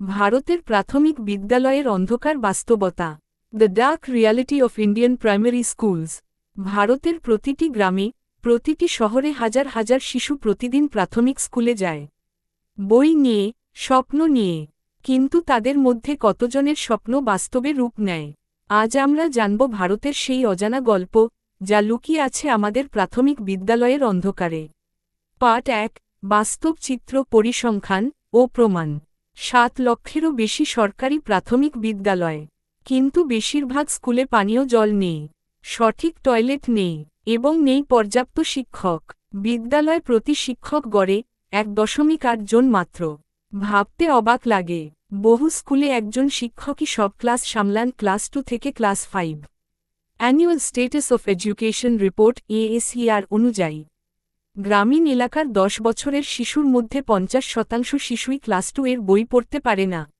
ভারতের প্রাথমিক বিদ্যালয়ের অন্ধকার বাস্তবতা। The dark reality of Indian primary schools ভারতের প্রতিটি গ্রামে, প্রতিটি শহরে হাজার হাজার শিশু প্রতিদিন প্রাথমিক স্কুলে যায়। বই নিয়ে, স্বপ্ন নিয়ে। কিন্তু তাদের মধ্যে কতজনের স্বপ্ন বাস্তবে রূপ নেয়? আজ আমরা জানব ভারতের সেই অজানা গল্প, যা লুকিয়ে আছে আমাদের প্রাথমিক বিদ্যালয়ের অন্ধকারে। পার্ট এক, বাস্তব চিত্র পরিসংখ্যান ও প্রমাণ। সাত লক্ষেরও বেশি সরকারি প্রাথমিক বিদ্যালয়। কিন্তু বেশিরভাগ স্কুলে পানীয় জল নেই, সঠিক টয়লেট নেই এবং নেই পর্যাপ্ত শিক্ষক। বিদ্যালয় প্রতি শিক্ষক গড়ে এক দশমিক আট জন মাত্র। ভাবতে অবাক লাগে, বহু স্কুলে একজন শিক্ষকই সব ক্লাস সামলান ক্লাস টু থেকে class five. Annual status of education report ASER অনুযায়ী গ্রামীণ এলাকার দশ বছরের শিশুর মধ্যে পঞ্চাশ শতাংশ শিশুই ক্লাস টু এর বই পড়তে পারে না।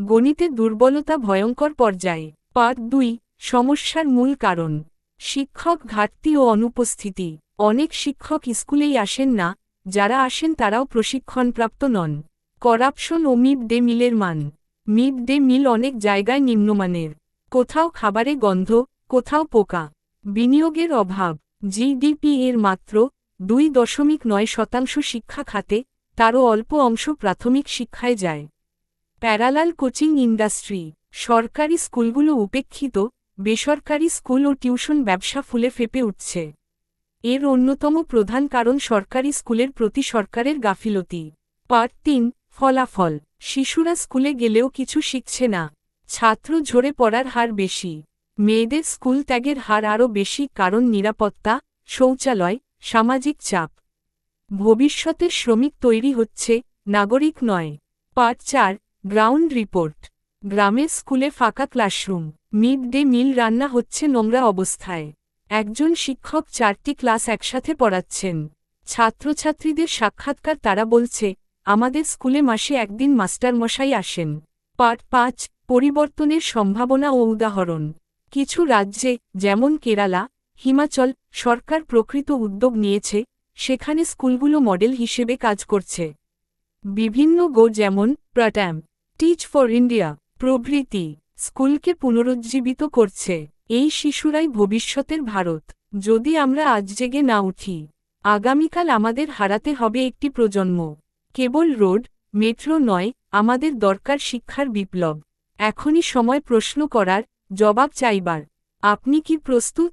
গণিতে দুর্বলতা ভয়ঙ্কর পর্যায়ে। পার্ট দুই, সমস্যার মূল কারণ। শিক্ষক ঘাটতি ও অনুপস্থিতি। অনেক শিক্ষক স্কুলেই আসেন না, যারা আসেন তারাও প্রশিক্ষণপ্রাপ্ত নন। করাপশন ও মিড ডে মিলের মান। মিড ডে মিল অনেক জায়গায় নিম্নমানের। কোথাও খাবারে গন্ধ, কোথাও পোকা। বিনিয়োগের অভাব। জিডিপি এর মাত্র দুই দশমিক নয় শতাংশ শিক্ষা খাতে তারও অল্প অংশ প্রাথমিক শিক্ষায় যায়। প্যারালাল কোচিং ইন্ডাস্ট্রি, সরকারি স্কুলগুলো উপেক্ষিত, বেসরকারি স্কুল ও টিউশন ব্যবসা ফুলে ফেপে উঠছে। এর অন্যতম প্রধান কারণ সরকারি স্কুলের প্রতি সরকারের গাফিলতি। পার্ট তিন, ফলাফল, শিশুরা স্কুলে গেলেও কিছু শিখছে না। ছাত্র ঝরে পড়ার হার বেশি। মেয়েদের স্কুল ত্যাগের হার আরও বেশি কারণ নিরাপত্তা, শৌচালয় সামাজিক চাপ। ভবিষ্যতের শ্রমিক তৈরি হচ্ছে, নাগরিক নয়। পার্ট চার, গ্রাউন্ড রিপোর্ট। গ্রামের স্কুলে ফাঁকা ক্লাসরুম। মিড ডে মিল রান্না হচ্ছে নোংরা অবস্থায়। একজন শিক্ষক চারটি ক্লাস একসাথে পড়াচ্ছেন। ছাত্রছাত্রীদের সাক্ষাৎকার তারা বলছে, আমাদের স্কুলে মাসে একদিন মাস্টারমশাই আসেন। পার্ট পাঁচ, পরিবর্তনের সম্ভাবনা ও উদাহরণ। কিছু রাজ্যে, যেমন কেরালা হিমাচল সরকার প্রকৃত উদ্যোগ নিয়েছে, সেখানে স্কুলগুলো মডেল হিসেবে কাজ করছে। বিভিন্ন গো যেমন প্রাট্যাম টিচ ফর ইন্ডিয়া, প্রভৃতি স্কুলকে পুনরুজ্জীবিত করছে, এই শিশুরাই ভবিষ্যতের ভারত। যদি আমরা আজ জেগে না উঠি, আগামীকাল আমাদের হারাতে হবে একটি প্রজন্ম। কেবল রোড, মেট্রো নয়, আমাদের দরকার শিক্ষার বিপ্লব। এখনই সময় প্রশ্ন করার, জবাব চাইবার। আপনি কি প্রস্তুত?